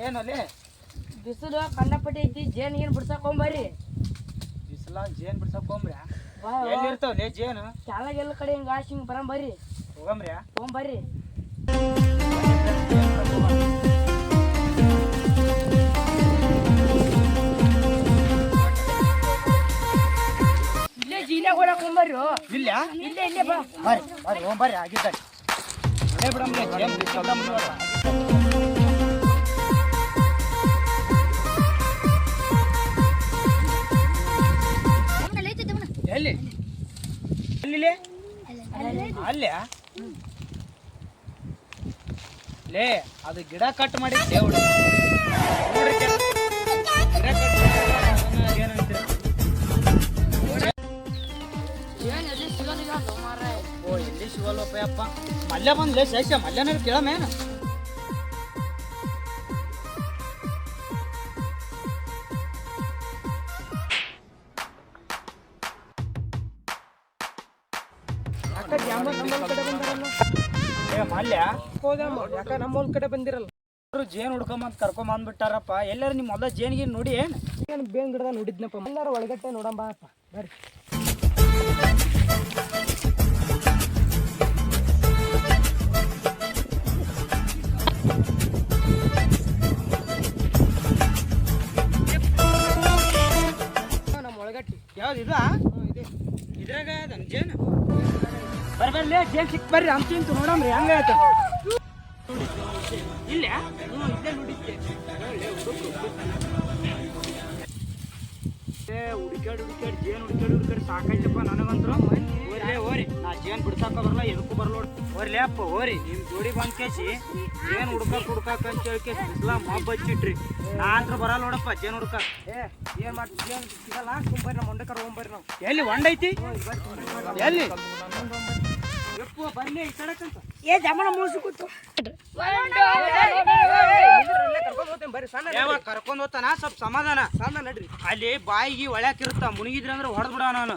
ಏನಲ್ಲಿ ಬಿಸಿಲು ಕಂಡಪಟ್ಟಿ ಐತಿ ಜೇನ್ ಏನ್ ಬಿಡ್ಸಕ್ ಹೋಗ್ಬರ್ರಿ ಬಿಸಿಲ ಜೇನ್ ಬಿಡ್ಸಕ್ ಹೋಗ್ರಿ ಎಲ್ಲಿ ಇರ್ತಾವಲೇ ಜೇನು? ಕೆಳಗೆಲ್ಲ ಕಡೆ ಹಿಂಗ ಆಶ್ ಹಿಂಗ್ ಬರಂ ಬರ್ರಿ. ಹೋಗಂಬ್ರ್ಯಾ ಹೋಗ್ಬರ್ರಿ ಇಲ್ಲೇ ಜೀನ್ಯಾಗ ಹೊಡಕ್ ಹೋಗ್ಬರ್ರಿ ಇಲ್ಲ ಇಲ್ಲೇ ಇಲ್ಲೇ ಬಾ. ಬರ್ರಿ ಬರ್ರಿ ಹೋಗ್ಬರ್ರಿ ಆಗಿದ್ದಾರೆ ಬಿಡಮ್ಮ ಬಿಡಮ್ಲೆ ಜೇನ್ ಬಿಡ್ಸಕೊಂಡ್ ಎಲ್ಲಿ? ಎಲ್ಲಿ ಅಲ್ಲೇ. ಲೇ ಅದು ಗಿಡ ಕಟ್ ಮಾಡಿ ಎಲ್ಲಿ ಓ ಎಲ್ಲಿ ಸಿಗಲ್ವಪ್ಪ ಅಪ್ಪ ಮಲ್ಯ ಬಂದ್ಲೇ ಶೇಷ ಮಲ್ಯನ ಕೇಳಮೇನು ಯಾಕ ನಮ್ಮ ಹೊಲ ಕಡೆ ಬಂದಿರಲ್ಲ. ಅವ್ರು ಜೇನ್ ಹುಡ್ಕೊಂಬಂದ್ ಕರ್ಕೊಂಡ್ ಬಂದ್ಬಿಟ್ಟಾರಪ್ಪ. ಎಲ್ಲಾರು ನಿಮ್ಮ ಮೊದಲ ಜೇನ್ಗೆ ನೋಡಿ ಏನ್? ಏನು ಬೇನ್ ಗಿಡದ ನೋಡಿದ್ನಪ್ಪ. ಎಲ್ಲಾರು ಒಳಗಟ್ಟೆ ನೋಡಂಬ ಅಪ್ಪ. ಬರ್ರಿ. ನಮ್ಮ ಒಳಗಟ್ಟಿ. ಯಾವ್ದು ಇದು ಇದೆ. ಇದ್ರಾಗ ಅದನ್ ಜೇನು? ಬರ್ಲಿ ಜೇನ್ ಸಿಕ್ ಬರ್ರಿ ಅಂತಿಂತು ನೋಡಮ್ರಿ ಹಂಗಾಯ್ತ ಇಲ್ಲ? ಹ್ಞೂ ಇಲ್ಲೇ ನೋಡಿದ್ದೆ. ಏ ಹುಡುಕ್ಯಾಡ್ ಹುಡುಕ್ಯಾಡ್ ಜೇನ್ ಹುಡುಕ್ಯಾಡ್ ಹುಡುಕ್ಯಾಡ್ ಸಾಕಾಯ್ತಪ್ಪ ನನಗಂತ್ರ ಓರ್ಲೇ ಓರಿ ನಾ ಜೇನ್ ಬಿಡ್ಸಾಕ ಬರಲ್ಲ ಎದಕ್ಕೂ ಬರಲ್ಲ ಓರ್ಲೇ ಅಪ್ಪ ಓರಿ ನಿಮ್ ಜೋಡಿ ಬಂದ್ ಕೇಸಿ ಜೇನ್ ಹುಡ್ಕಾಕ್ ಹುಡ್ಕಾಕ್ ಅಂತ ಹೇಳಿ ಕೇಸಿ ಬಿಸ್ಲಾ ಮೊಬ್ಬ್ ಹಚ್ಚಿಟ್ರಿ. ನಾ ಅಂತ್ರ ಬರಲ್ಲ ನೋಡಪ್ಪ ಜೇನ್ ಹುಡ್ಕಾಕ್ ಏ ಏನ್ ಮಾಡ್ತೀವಿ ಜೇನ್ ಸಿಗಲ್ಲ? ಕುಂಬರ್ರಿ ನಮ್ಮ ಹೊಂಡಕರ ಹೋಗ್ಬರ್ರಿ ನಾವು. ಎಲ್ಲಿ ಹೊಂಡೈತಿ ಎಲ್ಲಿ? ಏ ಜಮನ ಮೂಸಿ ಕೂತು. ಕರ್ಕೊಂಡು ಹೋಗ್ತೇನೆ ಬರ್ರಿ ಸಣ್ಣ ಯಾವ ಕರ್ಕೊಂಡ್ ಹೋಗ್ತಾನ? ಸ್ವಲ್ಪ ಸಮಾಧಾನ. ಸಣ್ಣ ನಡ್ರಿ. ಅಲ್ಲಿ ಬಾಯಿಗೆ ಒಳ್ಯಾಕ ಇರುತ್ತ ಮುಳುಗಿದ್ರ ಅಂದ್ರೆ ಹೊಡೆದ್ ಬಿಡ ನಾನು